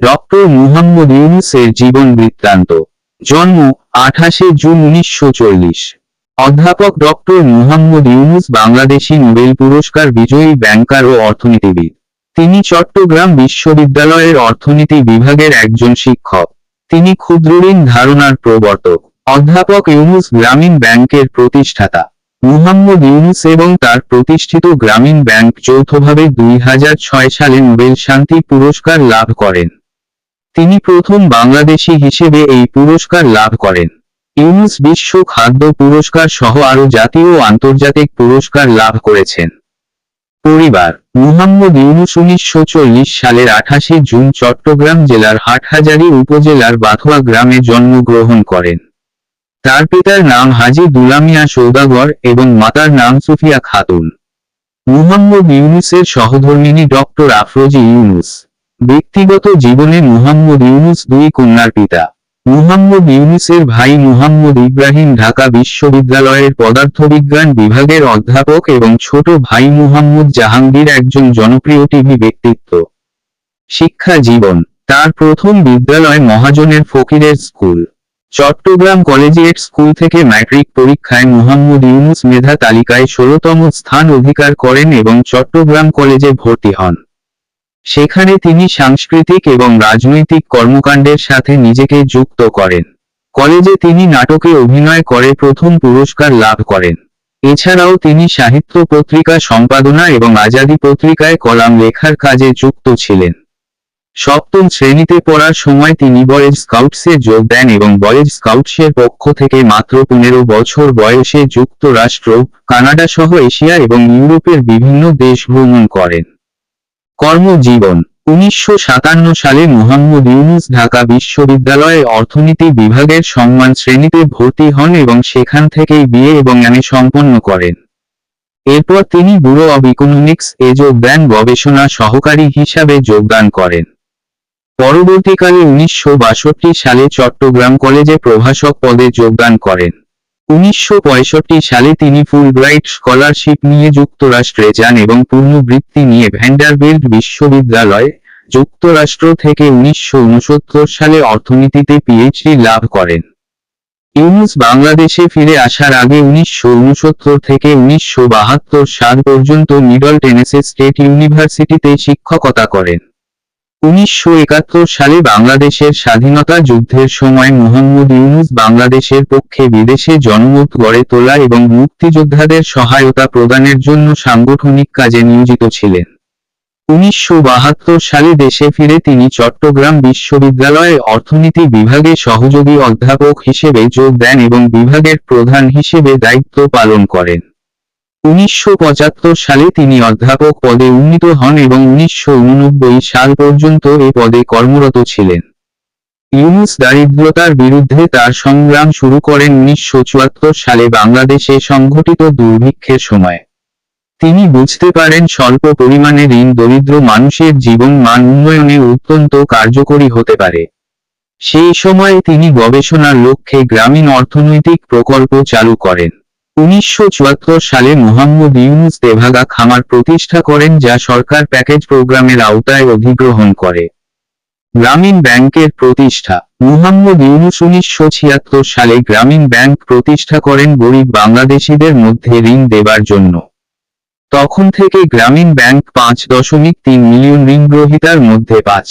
Doctor Muhammad ইউনুসের জীবন বৃত্তান্ত। জন্ম আঠাশে জুন উনিশশো চল্লিশ। অধ্যাপক ডক্টর মুহাম্মদ ইউনুস বাংলাদেশি নোবেল পুরস্কার বিজয়ী ব্যাংকার ও অর্থনীতিবিদ। তিনি চট্টগ্রাম বিশ্ববিদ্যালয়ের অর্থনীতি বিভাগের একজন শিক্ষক। তিনি ক্ষুদ্রঋণ ধারণার প্রবর্তক। অধ্যাপক ইউনুস গ্রামীণ ব্যাংকের প্রতিষ্ঠাতা। মুহাম্মদ ইউনুস এবং তার প্রতিষ্ঠিত গ্রামীণ ব্যাংক যৌথভাবে দুই হাজার ছয় সালে নোবেল শান্তি পুরস্কার লাভ করেন। তিনি প্রথম বাংলাদেশি হিসেবে এই পুরস্কার লাভ করেন। ইউনুস বিশ্ব খাদ্য পুরস্কার সহ আরও জাতীয় আন্তর্জাতিক পুরস্কার লাভ করেছেন। পরিবার, মুহাম্মদ ইউনুস উনিশশো চল্লিশ সালের আঠাশে জুন চট্টগ্রাম জেলার হাটহাজারী উপজেলার বাথুয়া গ্রামে জন্মগ্রহণ করেন। তার পিতার নাম হাজি দুলামিয়া সৌদাগর এবং মাতার নাম সুফিয়া খাতুন। মুহাম্মদ ইউনুসের সহধর্মিনী ডক্টর আফরোজি ইউনুস। ব্যক্তিগত জীবনে মুহাম্মদ ইউনুস দুই কন্যার পিতা। মুহাম্মদ ইউনুসের ভাই মুহাম্মদ ইব্রাহিম ঢাকা বিশ্ববিদ্যালয়ের পদার্থবিজ্ঞান বিভাগের অধ্যাপক এবং ছোট ভাই মুহাম্মদ জাহাঙ্গীর একজন জনপ্রিয় টিভি ব্যক্তিত্ব। শিক্ষা জীবন, তার প্রথম বিদ্যালয় মহাজনের ফকিরের স্কুল। চট্টগ্রাম কলেজিয়েট স্কুল থেকে ম্যাট্রিক পরীক্ষায় মুহাম্মদ ইউনুস মেধা তালিকায় ষোলতম স্থান অধিকার করেন এবং চট্টগ্রাম কলেজে ভর্তি হন। সেখানে তিনি সাংস্কৃতিক এবং রাজনৈতিক কর্মকাণ্ডের সাথে নিজেকে যুক্ত করেন। কলেজে তিনি নাটকে অভিনয় করে প্রথম পুরস্কার লাভ করেন। এছাড়াও তিনি সাহিত্য পত্রিকা সম্পাদনা এবং আজাদি পত্রিকায় কলাম লেখার কাজে যুক্ত ছিলেন। সপ্তম শ্রেণীতে পড়ার সময় তিনি বয়েজ স্কাউটসে যোগ দেন এবং বয়েজ স্কাউটসের পক্ষ থেকে মাত্র পনেরো বছর বয়সে যুক্তরাষ্ট্র কানাডা সহ এশিয়া এবং ইউরোপের বিভিন্ন দেশ ভ্রমণ করেন। কর্মজীবন, উনিশশো সাতান্ন সালে মুহাম্মদ ইউনুস ঢাকা বিশ্ববিদ্যালয়ে অর্থনীতি বিভাগের সম্মান শ্রেণীতে ভর্তি হন এবং সেখান থেকেই বিএ এবং এমএ সম্পন্ন করেন। এরপর তিনি ব্যুরো অব ইকোনমিক্স এ দেন, গবেষণা সহকারী হিসাবে যোগদান করেন। পরবর্তীকালে উনিশশো বাষট্টি সালে চট্টগ্রাম কলেজে প্রভাষক পদে যোগদান করেন। উনিশশো পঁয়ষট্টি সালে তিনি ফুলব্রাইট স্কলারশিপ নিয়ে যুক্তরাষ্ট্রে যান এবং পূর্ণবৃত্তি নিয়ে ভ্যান্ডারবিল্ট বিশ্ববিদ্যালয় যুক্তরাষ্ট্র থেকে উনিশশো উনসত্তর সালে অর্থনীতিতে পিএইচডি লাভ করেন। ইউনুস বাংলাদেশে ফিরে আসার আগে উনিশশো ঊনসত্তর থেকে উনিশশো বাহাত্তর সাল পর্যন্ত মিডল টেনেসি স্টেট ইউনিভার্সিটিতে শিক্ষকতা করেন। উনিশশো একাত্তর সালে বাংলাদেশের স্বাধীনতা যুদ্ধের সময় মোহাম্মদ ইউনুস বাংলাদেশের পক্ষে বিদেশে জনমত গড়ে তোলা এবং মুক্তিযোদ্ধাদের সহায়তা প্রদানের জন্য সাংগঠনিক কাজে নিয়োজিত ছিলেন। উনিশশো বাহাত্তর সালে দেশে ফিরে তিনি চট্টগ্রাম বিশ্ববিদ্যালয়ে অর্থনীতি বিভাগে সহযোগী অধ্যাপক হিসেবে যোগ দেন এবং বিভাগের প্রধান হিসেবে দায়িত্ব পালন করেন। উনিশশো পঁচাত্তর সালে তিনি অধ্যাপক পদে উন্নীত হন এবং উনিশশো সাল পর্যন্ত এ পদে কর্মরত ছিলেন। ইউনুস দারিদ্রতার বিরুদ্ধে তার সংগ্রাম শুরু করেন উনিশশো চুয়াত্তর সালে বাংলাদেশে সংঘটিত দুর্ভিক্ষের সময়। তিনি বুঝতে পারেন স্বল্প পরিমাণে ঋণ দরিদ্র মানুষের জীবন মান উন্নয়নে অত্যন্ত কার্যকরী হতে পারে। সেই সময়ে তিনি গবেষণার লক্ষ্যে গ্রামীণ অর্থনৈতিক প্রকল্প চালু করেন। উনিশশো সালে মোহাম্মদ ইউনুস তেভাগা খামার প্রতিষ্ঠা করেন যা সরকার প্যাকেজ প্রোগ্রামের আওতায় অধিগ্রহণ করে। গ্রামীণ ব্যাংকের প্রতিষ্ঠা। মুহাম্মদ ইউনুস উনিশশো ছিয়াত্তর সালে গ্রামীণ ব্যাংক প্রতিষ্ঠা করেন গরিব বাংলাদেশিদের মধ্যে ঋণ দেবার জন্য। তখন থেকে গ্রামীণ ব্যাংক পাঁচ দশমিক তিন মিলিয়ন ঋণ গ্রহীতার মধ্যে পাঁচ।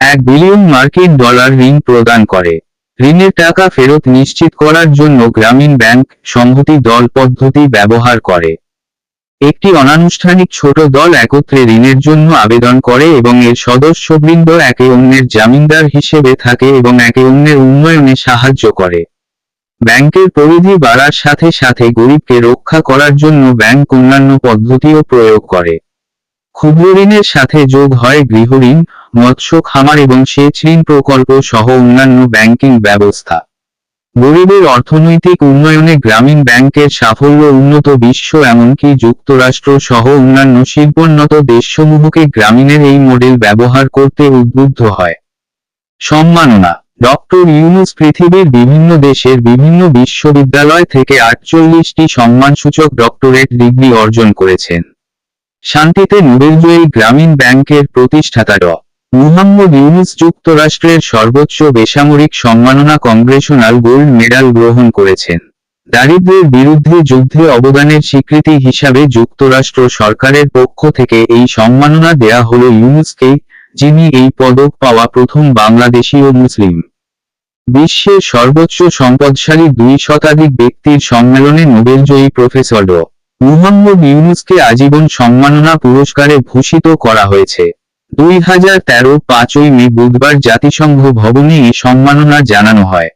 এক বিলিয়ন মার্কিন ডলার ঋণ প্রদান করে। ঋণের টাকা ফেরত নিশ্চিত করার জন্য গ্রামীণ ব্যাংক সংহতি দল পদ্ধতি ব্যবহার করে। একটি অনানুষ্ঠানিক ছোট দল একত্রে ঋণের জন্য আবেদন করে এবং এর সদস্যবৃন্দ একে অন্যের জামিনদার হিসেবে থাকে এবং একে অন্যের উন্নয়নে সাহায্য করে। ব্যাংকের পরিধি বাড়ার সাথে সাথে গরিবকে রক্ষা করার জন্য ব্যাংক অন্যান্য পদ্ধতিও প্রয়োগ করে। ক্ষুদ্র ঋণের সাথে যোগ হয় গৃহঋণ, মৎস্য, খামার এবং সেচ ঋণ প্রকল্প সহ অন্যান্য ব্যাংকিং ব্যবস্থা। গরিবের অর্থনৈতিক উন্নয়নে গ্রামীণ ব্যাংকের সাফল্য উন্নত বিশ্ব এমনকি যুক্তরাষ্ট্র সহ অন্যান্য শিল্পোন্নত দেশসমূহকে গ্রামীণের এই মডেল ব্যবহার করতে উদ্বুদ্ধ হয়। সম্মাননা। ডক্টর ইউনুস পৃথিবীর বিভিন্ন দেশের বিভিন্ন বিশ্ববিদ্যালয় থেকে আটচল্লিশটি সম্মানসূচক ডক্টরেট ডিগ্রি অর্জন করেছেন। শান্তিতে নোবেলজয়ী গ্রামীণ ব্যাংকের প্রতিষ্ঠাতা ড। মুহাম্মদ ইউনুস যুক্তরাষ্ট্রের সর্বোচ্চ বেসামরিক সম্মাননা কংগ্রেশনাল গোল্ড মেডাল গ্রহণ করেছেন। দারিদ্র্যের বিরুদ্ধে যুদ্ধে অবদানের স্বীকৃতি হিসাবে যুক্তরাষ্ট্র সরকারের পক্ষ থেকে এই সম্মাননা দেয়া হল ইউনুসকে, যিনি এই পদক পাওয়া প্রথম বাংলাদেশি ও মুসলিম। বিশ্বের সর্বোচ্চ সম্পদশালী দুই শতাধিক ব্যক্তির সম্মেলনে নোবেলজয়ী প্রফেসর ড। মুহাম্মদ ইউনুসকে আজীবন সম্মাননা পুরস্কারে ভূষিত করা হয়েছে। দুই হাজার তেরো পাঁচই মে বুধবার জাতিসংঘ ভবনে এ সম্মাননা জানানো হয়।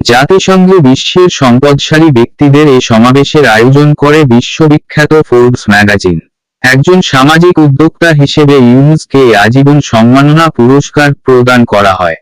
জাতিসংঘে বিশ্বের সম্পদশালী ব্যক্তিদের এ সমাবেশের আয়োজন করে বিশ্ববিখ্যাত ফোর্বস ম্যাগাজিন। একজন সামাজিক উদ্যোক্তা হিসেবে ইউনুসকে আজীবন সম্মাননা পুরস্কার প্রদান করা হয়।